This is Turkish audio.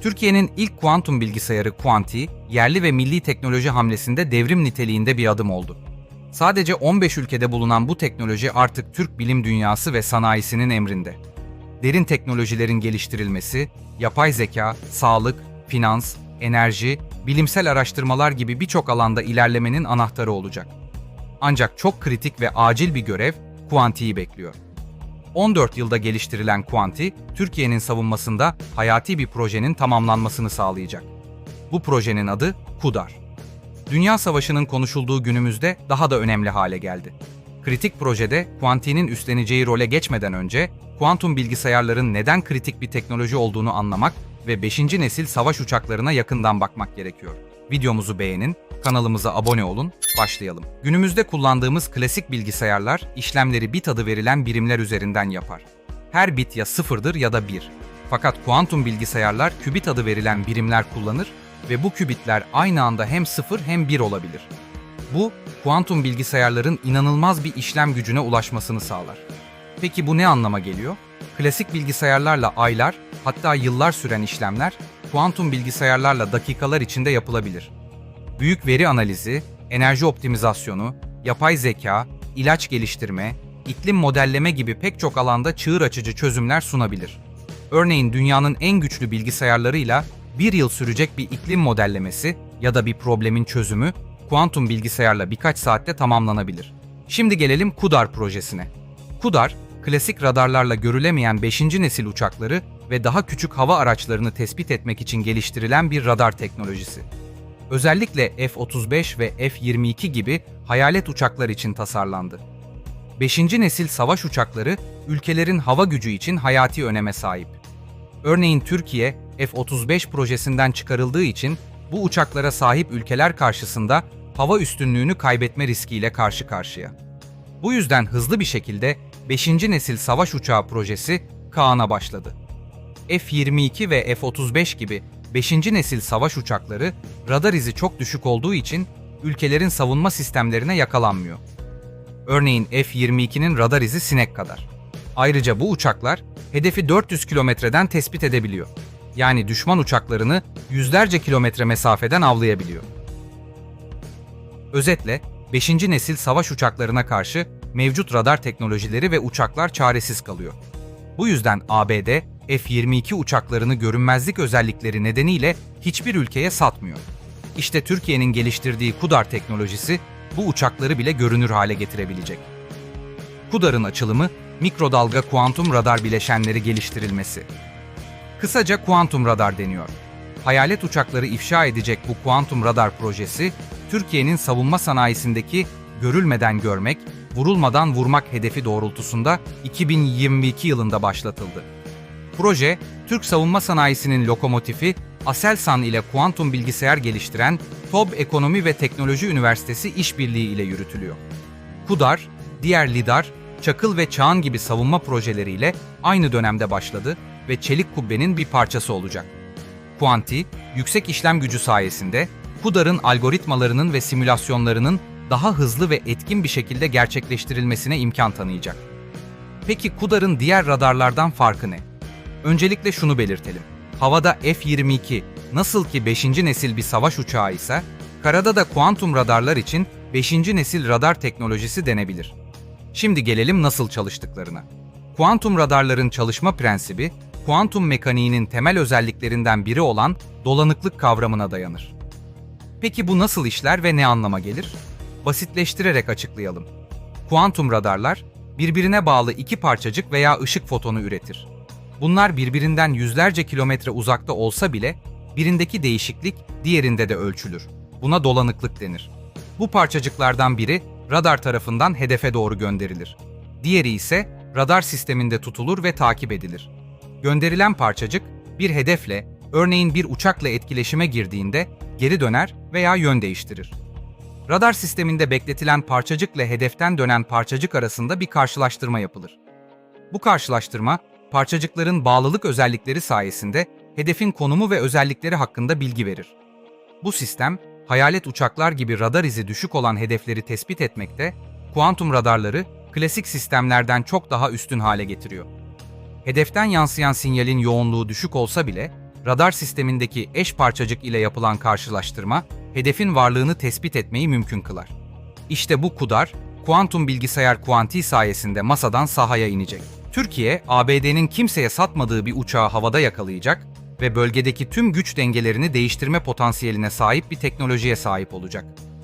Türkiye'nin ilk kuantum bilgisayarı Quanti, yerli ve milli teknoloji hamlesinde devrim niteliğinde bir adım oldu. Sadece 15 ülkede bulunan bu teknoloji artık Türk bilim dünyası ve sanayisinin emrinde. Derin teknolojilerin geliştirilmesi, yapay zeka, sağlık, finans, enerji, bilimsel araştırmalar gibi birçok alanda ilerlemenin anahtarı olacak. Ancak çok kritik ve acil bir görev Quanti'yi bekliyor. 14 yılda geliştirilen Quanti, Türkiye'nin savunmasında hayati bir projenin tamamlanmasını sağlayacak. Bu projenin adı KUDAR. Dünya Savaşı'nın konuşulduğu günümüzde daha da önemli hale geldi. Kritik projede Quanti'nin üstleneceği role geçmeden önce, kuantum bilgisayarların neden kritik bir teknoloji olduğunu anlamak ve 5. nesil savaş uçaklarına yakından bakmak gerekiyor. Videomuzu beğenin, kanalımıza abone olun, başlayalım. Günümüzde kullandığımız klasik bilgisayarlar işlemleri bit adı verilen birimler üzerinden yapar. Her bit ya sıfırdır ya da bir. Fakat kuantum bilgisayarlar kübit adı verilen birimler kullanır ve bu kübitler aynı anda hem sıfır hem bir olabilir. Bu, kuantum bilgisayarların inanılmaz bir işlem gücüne ulaşmasını sağlar. Peki bu ne anlama geliyor? Klasik bilgisayarlarla aylar, hatta yıllar süren işlemler, kuantum bilgisayarlarla dakikalar içinde yapılabilir. Büyük veri analizi, enerji optimizasyonu, yapay zeka, ilaç geliştirme, iklim modelleme gibi pek çok alanda çığır açıcı çözümler sunabilir. Örneğin dünyanın en güçlü bilgisayarlarıyla bir yıl sürecek bir iklim modellemesi ya da bir problemin çözümü kuantum bilgisayarla birkaç saatte tamamlanabilir. Şimdi gelelim KUDAR projesine. KUDAR, klasik radarlarla görülemeyen 5. nesil uçakları ve daha küçük hava araçlarını tespit etmek için geliştirilen bir radar teknolojisi. Özellikle F-35 ve F-22 gibi hayalet uçaklar için tasarlandı. 5. nesil savaş uçakları ülkelerin hava gücü için hayati öneme sahip. Örneğin Türkiye F-35 projesinden çıkarıldığı için bu uçaklara sahip ülkeler karşısında hava üstünlüğünü kaybetme riskiyle karşı karşıya. Bu yüzden hızlı bir şekilde 5. nesil savaş uçağı projesi Kaan'a başladı. F-22 ve F-35 gibi 5. nesil savaş uçakları radar izi çok düşük olduğu için ülkelerin savunma sistemlerine yakalanmıyor. Örneğin F-22'nin radar izi sinek kadar. Ayrıca bu uçaklar hedefi 400 kilometreden tespit edebiliyor. Yani düşman uçaklarını yüzlerce kilometre mesafeden avlayabiliyor. Özetle 5. nesil savaş uçaklarına karşı mevcut radar teknolojileri ve uçaklar çaresiz kalıyor. Bu yüzden ABD F-22 uçaklarını görünmezlik özellikleri nedeniyle hiçbir ülkeye satmıyor. İşte Türkiye'nin geliştirdiği KUDAR teknolojisi bu uçakları bile görünür hale getirebilecek. KUDAR'ın açılımı mikrodalga kuantum radar bileşenleri geliştirilmesi. Kısaca kuantum radar deniyor. Hayalet uçakları ifşa edecek bu kuantum radar projesi, Türkiye'nin savunma sanayisindeki görülmeden görmek, vurulmadan vurmak hedefi doğrultusunda 2022 yılında başlatıldı. Proje, Türk savunma sanayisinin lokomotifi Aselsan ile kuantum bilgisayar geliştiren TOB Ekonomi ve Teknoloji Üniversitesi işbirliği ile yürütülüyor. KUDAR, diğer LIDAR, Çakıl ve Çağan gibi savunma projeleriyle aynı dönemde başladı ve Çelik Kubbe'nin bir parçası olacak. Quanti, yüksek işlem gücü sayesinde KUDAR'ın algoritmalarının ve simülasyonlarının daha hızlı ve etkin bir şekilde gerçekleştirilmesine imkan tanıyacak. Peki KUDAR'ın diğer radarlardan farkı ne? Öncelikle şunu belirtelim. Havada F-22 nasıl ki 5. nesil bir savaş uçağı ise, karada da kuantum radarlar için 5. nesil radar teknolojisi denebilir. Şimdi gelelim nasıl çalıştıklarına. Kuantum radarların çalışma prensibi, kuantum mekaniğinin temel özelliklerinden biri olan dolanıklık kavramına dayanır. Peki bu nasıl işler ve ne anlama gelir? Basitleştirerek açıklayalım. Kuantum radarlar, birbirine bağlı iki parçacık veya ışık fotonu üretir. Bunlar birbirinden yüzlerce kilometre uzakta olsa bile birindeki değişiklik diğerinde de ölçülür. Buna dolanıklık denir. Bu parçacıklardan biri radar tarafından hedefe doğru gönderilir. Diğeri ise radar sisteminde tutulur ve takip edilir. Gönderilen parçacık bir hedefle, örneğin bir uçakla etkileşime girdiğinde geri döner veya yön değiştirir. Radar sisteminde bekletilen parçacıkla hedeften dönen parçacık arasında bir karşılaştırma yapılır. Bu karşılaştırma, parçacıkların bağlılık özellikleri sayesinde hedefin konumu ve özellikleri hakkında bilgi verir. Bu sistem, hayalet uçaklar gibi radar izi düşük olan hedefleri tespit etmekte, kuantum radarları klasik sistemlerden çok daha üstün hale getiriyor. Hedeften yansıyan sinyalin yoğunluğu düşük olsa bile, radar sistemindeki eş parçacık ile yapılan karşılaştırma, hedefin varlığını tespit etmeyi mümkün kılar. İşte bu kudar, kuantum bilgisayar kuanti sayesinde masadan sahaya inecek. Türkiye, ABD'nin kimseye satmadığı bir uçağı havada yakalayacak ve bölgedeki tüm güç dengelerini değiştirme potansiyeline sahip bir teknolojiye sahip olacak.